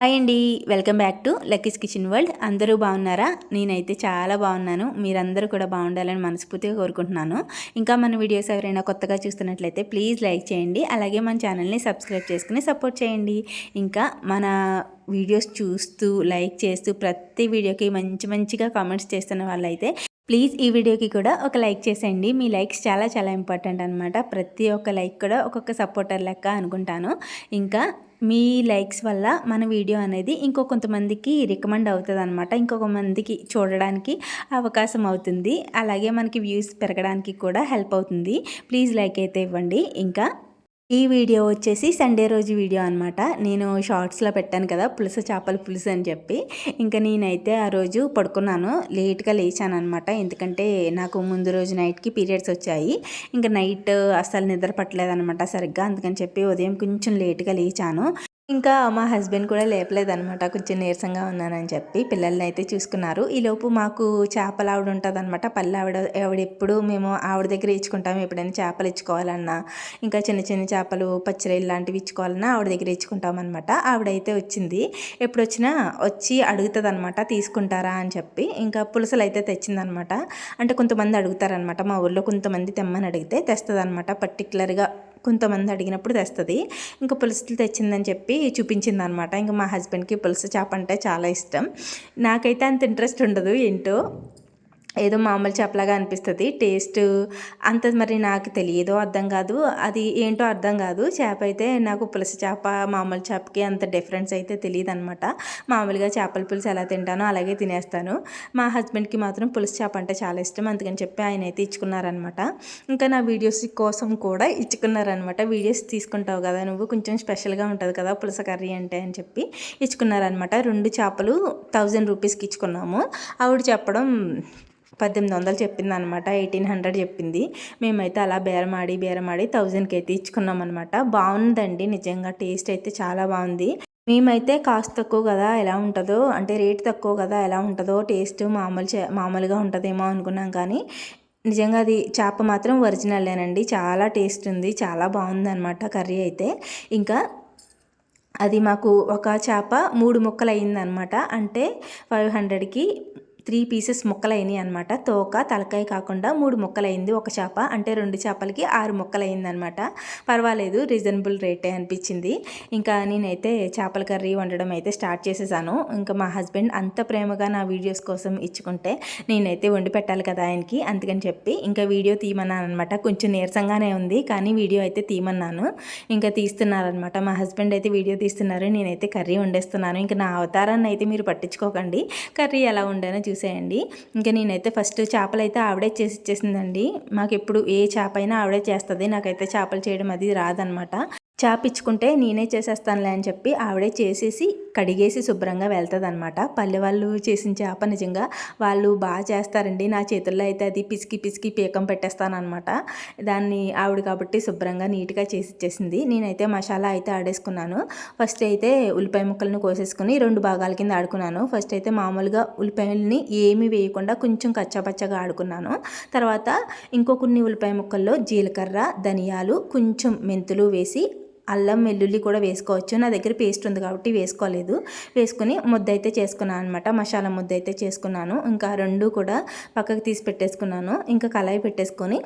Hi అండి welcome back to Lucky's kitchen world. అందరూ బాగున్నారా? నేనైతే చాలా బాగున్నాను. మీరందరూ కూడా బాగుండాలని మనస్ఫూర్తిగా కోరుకుంటున్నాను. ఇంకా మన వీడియోస్ ఎవరైనా కొత్తగా చూస్తున్నట్లయితే ప్లీజ్ లైక్ చేయండి. అలాగే మన ఛానల్ని సబ్స్క్రైబ్ చేసుకుని సపోర్ట్ చేయండి. ఇంకా మన వీడియోస్ చూస్తూ లైక్ చేస్తూ ప్రతి వీడియోకి మంచి మంచిగా కామెంట్స్ చేస్తున్న వాళ్ళైతే ప్లీజ్ ఈ వీడియోకి కూడా ఒక లైక్ చేసేయండి. మీ లైక్స్ చాలా చాలా ఇంపార్టెంట్ అనమాట ప్రతి ఒక్క లైక్ కూడా ఒక్కొక్క సపోర్టర్ లెక్క అనుకుంటాను. ఇంకా మీ లైక్స్ వల్ల మన వీడియో అనేది ఇంకో కొంతమందికి రికమెండ్ అవుతుంది అనమాట ఇంకొక మందికి చూడడానికి అవకాశం అవుతుంది. అలాగే మనకి వ్యూస్ పెరగడానికి కూడా హెల్ప్ అవుతుంది. ప్లీజ్ లైక్ అయితే ఇవ్వండి. ఇంకా ఈ వీడియో వచ్చేసి సండే రోజు వీడియో అనమాట నేను షార్ట్స్లో పెట్టాను కదా పులుసు చేపల పులుసు అని చెప్పి. ఇంకా నేనైతే ఆ రోజు పడుకున్నాను. లేట్గా లేచాను అనమాట ఎందుకంటే నాకు ముందు రోజు నైట్కి పీరియడ్స్ వచ్చాయి. ఇంకా నైట్ అస్సలు నిద్ర పట్టలేదనమాట సరిగ్గా. అందుకని చెప్పి ఉదయం కొంచెం లేట్గా లేచాను. ఇంకా మా హస్బెండ్ కూడా లేపలేదనమాట కొంచెం నీరసంగా ఉన్నానని చెప్పి పిల్లల్ని అయితే చూసుకున్నారు ఈలోపు మాకు చేపలు ఆవిడ ఉంటుంది అనమాట పల్లె ఆవిడ ఆవిడ ఎప్పుడు మేము ఆవిడ దగ్గర ఇచ్చుకుంటాము ఎప్పుడైనా చేపలు ఇచ్చుకోవాలన్నా ఇంకా చిన్న చిన్న చేపలు పచ్చిరొయ్యలు లాంటివి ఇచ్చుకోవాలన్నా ఆవిడ దగ్గర ఇచ్చుకుంటాం అనమాట ఆవిడైతే వచ్చింది. ఎప్పుడు వచ్చినా వచ్చి అడుగుతుంది అనమాట తీసుకుంటారా? అని చెప్పి. ఇంకా పులసలు అయితే తెచ్చిందనమాట అంటే కొంతమంది అడుగుతారనమాట మా ఊళ్ళో కొంతమంది తెమ్మని అడిగితే తెస్తుంది అనమాట పర్టికులర్గా కొంతమంది అడిగినప్పుడు తెస్తుంది. ఇంకా పులుసులు తెచ్చిందని చెప్పి చూపించింది అనమాట ఇంకా మా హస్బెండ్కి పులుసు చేప అంటే చాలా ఇష్టం. నాకైతే అంత ఇంట్రెస్ట్ ఉండదు ఏంటో. ఏదో మామూలు చేపలాగా అనిపిస్తుంది. టేస్ట్ అంత మరి నాకు తెలియదో అర్థం కాదు. అది ఏంటో అర్థం కాదు. చేప అయితే నాకు పులస చేప మామూలు చేపకి అంత డిఫరెన్స్ అయితే తెలియదు అనమాట మామూలుగా చేపల పులుసు ఎలా తింటానో అలాగే తినేస్తాను. మా హస్బెండ్కి మాత్రం పులస చేప అంటే చాలా ఇష్టం. అందుకని చెప్పి ఆయన అయితే ఇచ్చుకున్నారనమాట. ఇంకా నా వీడియోస్ కోసం కూడా ఇచ్చుకున్నారనమాట. వీడియోస్ తీసుకుంటావు కదా నువ్వు కొంచెం స్పెషల్గా ఉంటుంది కదా పులస కర్రీ అంటే అని చెప్పి ఇచ్చుకున్నారనమాట. రెండు చేపలు థౌజండ్ రూపీస్కి ఇచ్చుకున్నాము. ఆవిడ చెప్పడం పద్దెనిమిది వందలు చెప్పింది అనమాట ఎయిటీన్ హండ్రెడ్ చెప్పింది. మేమైతే అలా బేరమాడి బేరమాడి థౌజండ్కి అయితే ఇచ్చుకున్నాం అనమాట బాగుందండి నిజంగా టేస్ట్ అయితే చాలా బాగుంది. మేమైతే కాస్ట్ తక్కువ కదా ఎలా ఉంటుందో అంటే రేట్ తక్కువ కదా ఎలా ఉంటుందో టేస్ట్ మామూలు మామూలుగా ఉంటుందేమో అనుకున్నాం కానీ నిజంగా అది చేప మాత్రం ఒరిజినల్లేనండి చాలా టేస్ట్ ఉంది చాలా బాగుంది అనమాట కర్రీ అయితే. ఇంకా అది మాకు ఒక చేప మూడు ముక్కలు అయిందనమాట అంటే ఫైవ్ హండ్రెడ్కి త్రీ పీసెస్ ముక్కలైనాయి అనమాట తోక తలకాయ కాకుండా మూడు ముక్కలైంది. ఒక చేప అంటే రెండు చేపలకి ఆరు ముక్కలైంది అనమాట పర్వాలేదు రీజనబుల్ రేటే అనిపించింది. ఇంకా నేనైతే చేపల కర్రీ వండడం అయితే స్టార్ట్ చేసేసాను. ఇంకా మా హస్బెండ్ అంత ప్రేమగా నా వీడియోస్ కోసం ఇచ్చుకుంటే నేనైతే వండి పెట్టాలి కదా ఆయనకి అందుకని చెప్పి ఇంకా వీడియో తీయమన్నాను అనమాట కొంచెం నీరసంగానే ఉంది కానీ వీడియో అయితే తీయమన్నాను ఇంకా తీస్తున్నారనమాట మా హస్బెండ్ అయితే వీడియో తీస్తున్నారు. నేనైతే కర్రీ వండేస్తున్నాను. ఇంకా నా అవతారాన్ని అయితే మీరు పట్టించుకోకండి. కర్రీ ఎలా ఉండనో చూసేయండి. ఇంకా నేనైతే ఫస్ట్ చేపలు అయితే ఆవిడే చేసి ఇచ్చేసిందండి. మాకు ఎప్పుడు ఏ చేప అయినా ఆవిడే చేస్తుంది. నాకైతే చేపలు చేయడం అది రాదనమాట. చాపించుకుంటే నేనే చేసేస్తానులే అని చెప్పి ఆవిడే చేసేసి కడిగేసి శుభ్రంగా వెళ్తుంది అనమాట పల్లె వాళ్ళు చేసిన చేప నిజంగా వాళ్ళు బాగా చేస్తారండి. నా చేతుల్లో అయితే అది పిసికి పిసికి పీకం పెట్టేస్తానమాట దాన్ని ఆవిడ కాబట్టి శుభ్రంగా నీట్గా చేసి ఇచ్చేసింది నేనైతే మసాలా అయితే ఆడేసుకున్నాను. ఫస్ట్ అయితే ఉల్లిపాయ ముక్కలను కోసేసుకుని రెండు భాగాల కింద ఆడుకున్నాను. ఫస్ట్ అయితే మామూలుగా ఉల్లిపాయలని ఏమీ వేయకుండా కొంచెం కచ్చాపచ్చగా ఆడుకున్నాను. తర్వాత ఇంకో కొన్ని ఉల్లిపాయ ముక్కల్లో జీలకర్ర ధనియాలు కొంచెం మెంతులు వేసి అల్లం వెల్లుల్లి కూడా వేసుకోవచ్చు. నా దగ్గర పేస్ట్ ఉంది కాబట్టి వేసుకోలేదు. వేసుకుని ముద్ద అయితే చేసుకున్నాను అనమాట మసాలా ముద్ద అయితే చేసుకున్నాను. ఇంకా రెండు కూడా పక్కకు తీసి పెట్టేసుకున్నాను. ఇంకా కళాయి పెట్టేసుకొని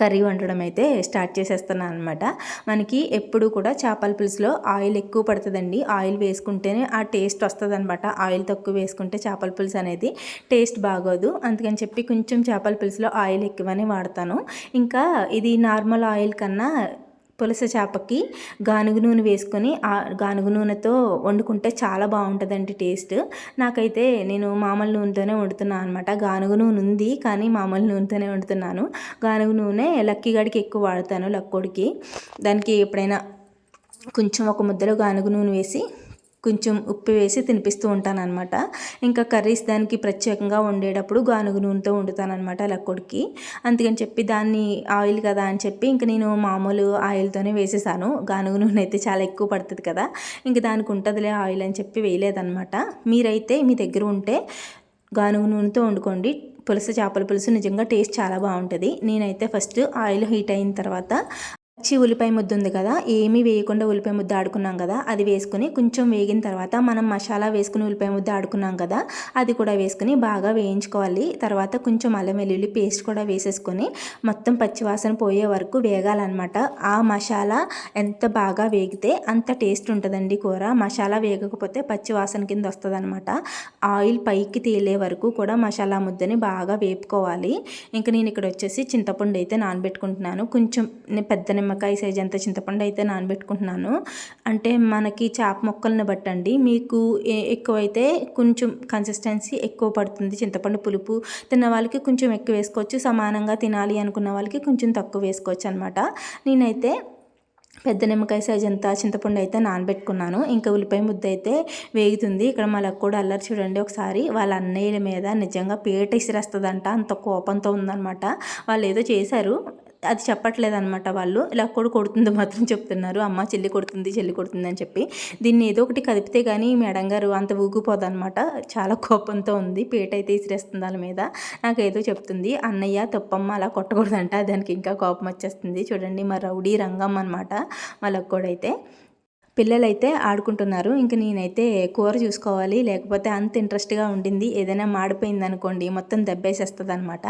కర్రీ వండడం అయితే స్టార్ట్ చేసేస్తున్నాను అనమాట మనకి ఎప్పుడు కూడా చేపల పులుసులో ఆయిల్ ఎక్కువ పడుతుందండి. ఆయిల్ వేసుకుంటేనే ఆ టేస్ట్ వస్తుంది అనమాట ఆయిల్ తక్కువ వేసుకుంటే చేపల పులుసు అనేది టేస్ట్ బాగోదు. అందుకని చెప్పి కొంచెం చేపల పులుసులో ఆయిల్ ఎక్కువనే వాడతాను. ఇంకా ఇది నార్మల్ ఆయిల్ కన్నా పులస చేపకి గానుగు నూనె వేసుకొని ఆ గానుగు నూనెతో వండుకుంటే చాలా బాగుంటుందండి టేస్ట్. నాకైతే నేను మామూలు నూనెతోనే వండుతున్నాను అనమాట గానుగు నూనె ఉంది కానీ మామూలు నూనెతోనే వండుతున్నాను. గానుగు నూనె లక్కీ గడికి ఎక్కువ వాడతాను లక్కోడికి. దానికి ఎప్పుడైనా కొంచెం ఒక ముద్దలో గానుగు నూనె వేసి కొంచెం ఉప్పు వేసి తినిపిస్తూ ఉంటానన్నమాట. ఇంకా కర్రీస్ దానికి ప్రత్యేకంగా వండేటప్పుడు గానుగు నూనెతో వండుతానమాట లక్కొడికి. అందుకని చెప్పి దాన్ని ఆయిల్ కదా అని చెప్పి ఇంక నేను మామూలు ఆయిల్తోనే వేసేసాను. గానుగు నూనె అయితే చాలా ఎక్కువ పడుతుంది కదా ఇంక దానికి ఉంటుందిలే ఆయిల్ అని చెప్పి వేయలేదనమాట మీరైతే మీ దగ్గర ఉంటే గానుగు నూనెతో వండుకోండి. పులుసు చేపల పులుసు నిజంగా టేస్ట్ చాలా బాగుంటుంది. నేనైతే ఫస్ట్ ఆయిల్ హీట్ అయిన తర్వాత పచ్చి ఉల్లిపాయ ముద్ద ఉంది కదా ఏమీ వేయకుండా ఉల్లిపాయ ముద్ద ఆడుకున్నాం కదా అది వేసుకుని కొంచెం వేగిన తర్వాత మనం మసాలా వేసుకుని ఉల్లిపాయ ముద్ద ఆడుకున్నాం కదా అది కూడా వేసుకుని బాగా వేయించుకోవాలి. తర్వాత కొంచెం అల్లం వెల్లుల్లి పేస్ట్ కూడా వేసేసుకొని మొత్తం పచ్చివాసన పోయే వరకు వేగాలన్నమాట. ఆ మసాలా ఎంత బాగా వేగితే అంత టేస్ట్ ఉంటుందండి కూర. మసాలా వేగకపోతే పచ్చివాసన కింద వస్తుంది ఆయిల్ పైకి తేలే వరకు కూడా మసాలా ముద్దని బాగా వేపుకోవాలి. ఇంకా నేను ఇక్కడ వచ్చేసి చింతపండు అయితే నానబెట్టుకుంటున్నాను. కొంచెం పెద్ద నిమ్మకాయ సైజ్ అంత చింతపండు అయితే నానబెట్టుకుంటున్నాను. అంటే మనకి చేప మొక్కలను బట్టండి. మీకు ఎక్కువైతే కొంచెం కన్సిస్టెన్సీ ఎక్కువ పడుతుంది చింతపండు పులుపు తిన్న వాళ్ళకి కొంచెం ఎక్కువ వేసుకోవచ్చు. సమానంగా తినాలి అనుకున్న వాళ్ళకి కొంచెం తక్కువ వేసుకోవచ్చు అనమాట నేనైతే పెద్ద నిమ్మకాయ సైజ్ అంత చింతపండు అయితే నానబెట్టుకున్నాను. ఇంకా ఉల్లిపాయ ముద్ద అయితే వేగుతుంది. ఇక్కడ మళ్ళీ కూడా అల్లరి చూడండి ఒకసారి. వాళ్ళ అన్నయ్యల మీద నిజంగా పేట ఇసిరేస్తుందంట. అంత కోపంతో ఉందన్నమాట. వాళ్ళు ఏదో చేశారు. అది చెప్పట్లేదు అనమాట వాళ్ళు. ఇలా కూడా కొడుతుంది మాత్రం చెప్తున్నారు. అమ్మ చెల్లి కొడుతుంది చెల్లి కొడుతుంది అని చెప్పి. దీన్ని ఏదో ఒకటి కదిపితే కానీ మేడం గారు అంత ఊగిపోదనమాట చాలా కోపంతో ఉంది. పేట అయితే ఇసిరేస్తుంది వాళ్ళ మీద. నాకు ఏదో చెప్తుంది. అన్నయ్య తప్పమ్మ అలా కొట్టకూడదంట. దానికి ఇంకా కోపం వచ్చేస్తుంది. చూడండి మా రౌడీ రంగం అనమాట వాళ్ళకి కూడా అయితే పిల్లలైతే ఆడుకుంటున్నారు. ఇంక నేనైతే కూర చూసుకోవాలి. లేకపోతే అంత ఇంట్రెస్ట్గా ఉండింది. ఏదైనా మాడిపోయింది అనుకోండి మొత్తం దెబ్బేసేస్తుంది అనమాట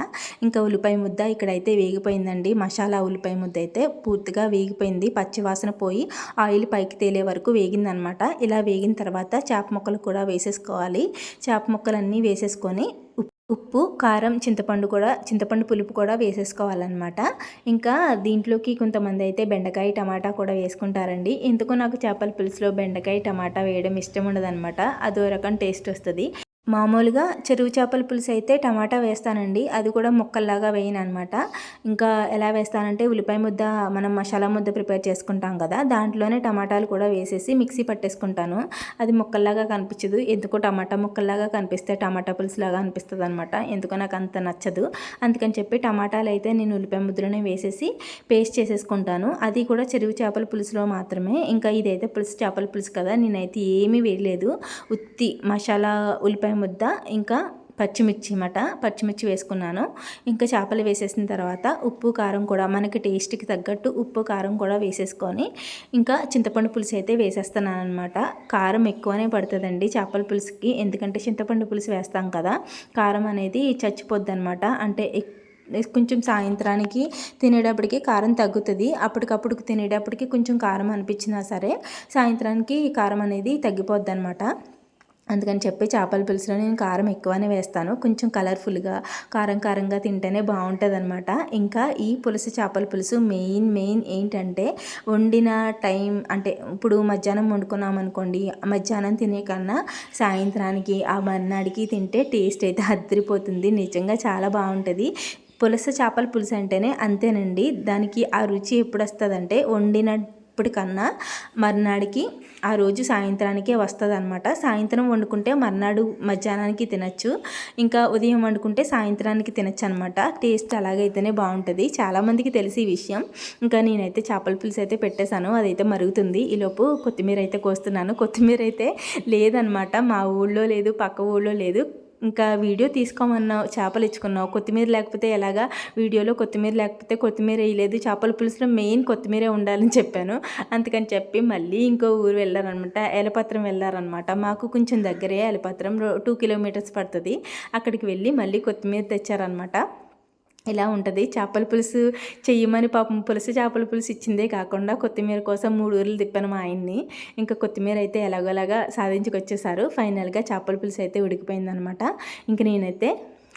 ఇంకా ఉల్లిపాయ ముద్ద ఇక్కడైతే వేగిపోయిందండి. మసాలా ఉల్లిపాయ ముద్ద అయితే పూర్తిగా వేగిపోయింది. పచ్చివాసన పోయి ఆయిల్ పైకి తేలే వరకు వేగిందనమాట. ఇలా వేగిన తర్వాత చేప ముక్కలు కూడా వేసేసుకోవాలి. చేప ముక్కలన్నీ వేసేసుకొని ఉప్పు కారం చింతపండు కూడా చింతపండు పులుపు కూడా వేసేసుకోవాలన్నమాట. ఇంకా దీంట్లోకి కొంతమంది అయితే బెండకాయ టమాటా కూడా వేసుకుంటారండి. ఎందుకో నాకు చేపల పులుసులో బెండకాయ టమాటా వేయడం ఇష్టం ఉండదన్నమాట. అదో రకం టేస్ట్ వస్తుంది. మామూలుగా చెరువు చేపల పులుసు అయితే టమాటా వేస్తానండి. అది కూడా ముక్కల్లాగా వేయను అనమాట ఇంకా ఎలా వేస్తానంటే ఉల్లిపాయ ముద్ద మనం మసాలా ముద్ద ప్రిపేర్ చేసుకుంటాం కదా దాంట్లోనే టమాటాలు కూడా వేసేసి మిక్సీ పట్టేసుకుంటాను. అది ముక్కల్లాగా కనిపించదు. ఎందుకో టమాటా ముక్కల్లాగా కనిపిస్తే టమాటా పులుసులాగా అనిపిస్తుంది అనమాట ఎందుకో నాకు అంత నచ్చదు. అందుకని చెప్పి టమాటాలు అయితే నేను ఉల్లిపాయ ముద్దలోనే వేసేసి పేస్ట్ చేసేసుకుంటాను. అది కూడా చెరువు చేపల పులుసులో మాత్రమే. ఇంకా ఇదైతే పులుసు చేపల పులుసు కదా నేనైతే ఏమీ వేయలేదు. ఉత్తి మసాలా ఉల్లిపాయ ముద్ద ఇంకా పచ్చిమిర్చి అన్నమాట పచ్చిమిర్చి వేసుకున్నాను. ఇంకా చేపలు వేసేసిన తర్వాత ఉప్పు కారం కూడా మనకి టేస్ట్కి తగ్గట్టు ఉప్పు కారం కూడా వేసేసుకొని ఇంకా చింతపండు పులుసు అయితే వేసేస్తున్నాను అనమాట కారం ఎక్కువనే పడుతుందండి చేపల పులుసుకి. ఎందుకంటే చింతపండు పులుసు వేస్తాం కదా. కారం అనేది చచ్చిపోద్ది అనమాట అంటే కొంచెం సాయంత్రానికి తినేటప్పటికి కారం తగ్గుతుంది. అప్పటికప్పుడు తినేటప్పటికి కొంచెం కారం అనిపించినా సరే సాయంత్రానికి కారం అనేది తగ్గిపోద్ది అనమాట అందుకని చెప్పి చేపల పులుసులో నేను కారం ఎక్కువనే వేస్తాను. కొంచెం కలర్ఫుల్గా కారం కారంగా తింటేనే బాగుంటుంది అనమాట ఇంకా ఈ పులుసు చేపల పులుసు మెయిన్ మెయిన్ ఏంటంటే వండిన టైం అంటే ఇప్పుడు మధ్యాహ్నం వండుకున్నాం అనుకోండి మధ్యాహ్నం తినే కన్నా సాయంత్రానికి ఆ మర్నాడికి తింటే టేస్ట్ అయితే అద్దరిపోతుంది నిజంగా చాలా బాగుంటుంది. పులస చేపల పులుసు అంటేనే అంతేనండి. దానికి ఆ రుచి ఎప్పుడు వస్తుందంటే వండిన ఇప్పటికన్నా మర్నాడికి ఆ రోజు సాయంత్రానికే వస్తుంది అనమాట సాయంత్రం వండుకుంటే మర్నాడు మధ్యాహ్నానికి తినచ్చు. ఇంకా ఉదయం వండుకుంటే సాయంత్రానికి తినచ్చు అనమాట టేస్ట్ అలాగైతేనే బాగుంటుంది. చాలామందికి తెలిసి విషయం. ఇంకా నేనైతే చేపల పులుసు అయితే పెట్టేశాను. అదైతే మరుగుతుంది. ఈలోపు కొత్తిమీర అయితే కోస్తున్నాను. కొత్తిమీర అయితే లేదనమాట మా ఊళ్ళో లేదు పక్క ఊళ్ళో లేదు. ఇంకా వీడియో తీసుకోమన్నావు చేపలు ఇచ్చుకున్నావు కొత్తిమీర లేకపోతే ఎలాగా? వీడియోలో కొత్తిమీర లేకపోతే కొత్తిమీర వేయలేదు చేపల పులుసులో మెయిన్ కొత్తిమీరే ఉండాలని చెప్పాను. అందుకని చెప్పి మళ్ళీ ఇంకో ఊరు వెళ్ళారనమాట ఎలపత్రం వెళ్ళారనమాట. మాకు కొంచెం దగ్గరే ఎలపత్రం టూ కిలోమీటర్స్ పడుతుంది. అక్కడికి వెళ్ళి మళ్ళీ కొత్తిమీర తెచ్చారనమాట. ఇలా ఉంటుంది? చేపల పులుసు చెయ్యమని పాపం పులుసు చేపల పులుసు ఇచ్చిందే కాకుండా కొత్తిమీర కోసం మూడు ఊర్లు తిప్పాను మా ఆయన్ని. ఇంకా కొత్తిమీర అయితే ఎలాగోలాగా సాధించుకొచ్చేసారు. ఫైనల్గా చేపల పులుసు అయితే ఉడికిపోయిందనమాట. ఇంక నేనైతే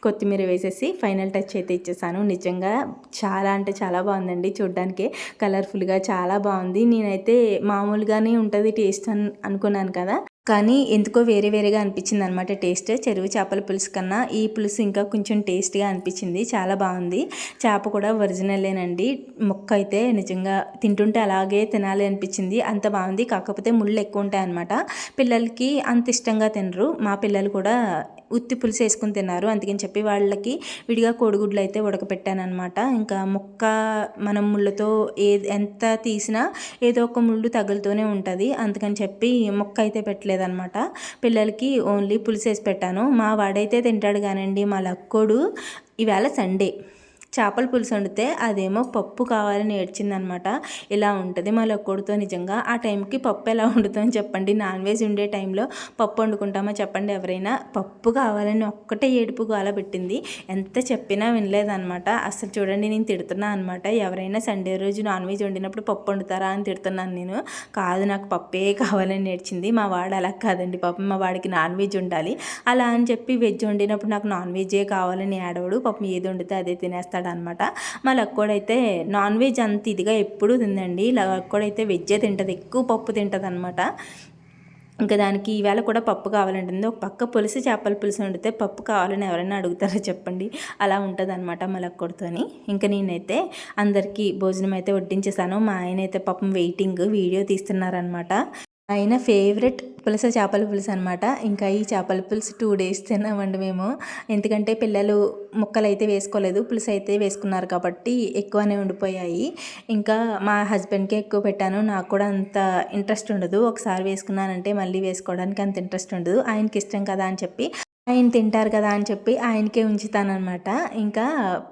కొత్తిమీర వేసేసి ఫైనల్ టచ్ అయితే ఇచ్చేసాను. నిజంగా చాలా అంటే చాలా బాగుందండి చూడ్డానికి. కలర్ఫుల్గా చాలా బాగుంది. నేనైతే మామూలుగానే ఉంటుంది టేస్ట్ అని అనుకున్నాను కదా. కానీ ఎందుకో వేరే వేరేగా అనిపించింది అనమాట టేస్ట్. చెరువు చేపల పులుసు కన్నా ఈ పులుసు ఇంకా కొంచెం టేస్ట్గా అనిపించింది. చాలా బాగుంది. చేప కూడా ఒరిజినలేనండి. మొక్క అయితే నిజంగా తింటుంటే అలాగే తినాలి అనిపించింది. అంత బాగుంది. కాకపోతే ముళ్ళు ఎక్కువ ఉంటాయి అనమాట పిల్లలకి అంత ఇష్టంగా తినరు. మా పిల్లలు కూడా ఉత్తి పులుసు వేసుకుని తిన్నారు. అందుకని చెప్పి వాళ్ళకి విడిగా కోడిగుడ్లు అయితే ఉడకపెట్టానమాట ఇంకా మొక్క మనం ముళ్ళతో ఏ ఎంత తీసినా ఏదో ఒక ముళ్ళు తగులుతూనే ఉంటుంది. అందుకని చెప్పి మొక్క అయితే పెట్టలేదనమాట పిల్లలకి ఓన్లీ పులుసు వేసి పెట్టాను. మా వాడైతే తింటాడు కానండి మా లక్కోడు. ఈవేళ సండే. చేపల పులుసు వండితే అదేమో పప్పు కావాలని ఏడ్చిందనమాట. ఇలా ఉంటుంది. మా లొక్కడితో నిజంగా ఆ టైంకి పప్పు ఎలా వండుతామని చెప్పండి. నాన్ వెజ్ ఉండే టైంలో పప్పు వండుకుంటామో చెప్పండి. ఎవరైనా పప్పు కావాలని ఒక్కటే ఏడుపు గోల పెట్టింది. ఎంత చెప్పినా వినలేదన్నమాట అసలు చూడండి నేను తిడుతున్నా అనమాట. ఎవరైనా సండే రోజు నాన్ వెజ్ వండినప్పుడు పప్పు వండుతారా అని తిడుతున్నాను నేను. కాదు నాకు పప్పే కావాలని నేర్చింది మా వాడు అలా కాదండి పాపం. మా వాడికి నాన్ వెజ్ ఉండాలి. అలా అని చెప్పి వెజ్ వండినప్పుడు నాకు నాన్ వెజ్జే కావాలని ఏడవడు. పాపం ఏది వండితే అదే తినేస్తాడనమాట మా లక్కోడైతే నాన్ వెజ్ అంత ఇదిగా ఎప్పుడూ తిందండి లక్కోడైతే వెజ్జే తింటుంది ఎక్కువ పప్పు తింటుంది అనమాట ఇంకా దానికి ఈవేళ కూడా పప్పు కావాలంటుంది. ఒక పక్క పులుసు చేపల పులుసు వండితే పప్పు కావాలని ఎవరైనా అడుగుతారో చెప్పండి. అలా ఉంటుంది అనమాట మలక్కొడితోని ఇంకా నేనైతే అందరికీ భోజనం అయితే వడ్డించేసాను మా ఆయన అయితే పాపం వెయిటింగ్ వీడియో తీస్తున్నారనమాట. ఆయన ఫేవరెట్ పులస చేపల పులుసు అనమాట ఇంకా ఈ చేపల పులుసు టూ డేస్ తిన్నామండి మేము. ఎందుకంటే పిల్లలు ముక్కలు అయితే వేసుకోలేదు పులుసు అయితే వేసుకున్నారు కాబట్టి ఎక్కువనే ఉండిపోయాయి. ఇంకా మా హస్బెండ్కే ఎక్కువ పెట్టాను. నాకు కూడా అంత ఇంట్రెస్ట్ ఉండదు. ఒకసారి వేసుకున్నానంటే మళ్ళీ వేసుకోవడానికి అంత ఇంట్రెస్ట్ ఉండదు. ఆయనకి ఇష్టం కదా అని చెప్పి ఆయన తింటారు కదా అని చెప్పి ఆయనకే ఉంచుతానమాట ఇంకా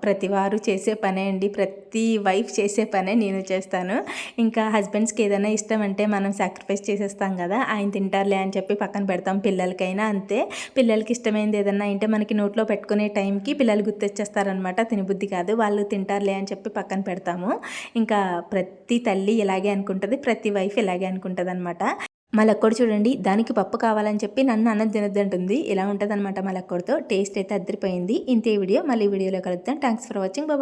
ప్రతి వారు చేసే పనే అండి. ప్రతి వైఫ్ చేసే పనే నేను చేస్తాను. ఇంకా హస్బెండ్స్కి ఏదైనా ఇష్టం అంటే మనం సాక్రిఫైస్ చేసేస్తాం కదా ఆయన తింటారులే అని చెప్పి పక్కన పెడతాం పిల్లలకైనా అంతే. పిల్లలకి ఇష్టమైనది ఏదైనా అంటే మనకి నోట్లో పెట్టుకునే టైంకి పిల్లలు గుర్తొచ్చేస్తారనమాట తినబుద్ధి కాదు. వాళ్ళు తింటారులే అని చెప్పి పక్కన పెడతాము. ఇంకా ప్రతి తల్లి ఇలాగే అనుకుంటుంది. ప్రతి వైఫ్ ఇలాగే అనుకుంటుంది అనమాట మలక్కోడు చూడండి దానికి పప్పు కావాలని చెప్పి నన్ను అన్నం తినద్దంటుంది. ఇలా ఉంటుంది అనమాట టేస్ట్ అయితే అద్దరిపోయింది. ఇంతే వీడియో. మళ్ళీ వీడియోలో కలుద్దాం. Thanks for watching bye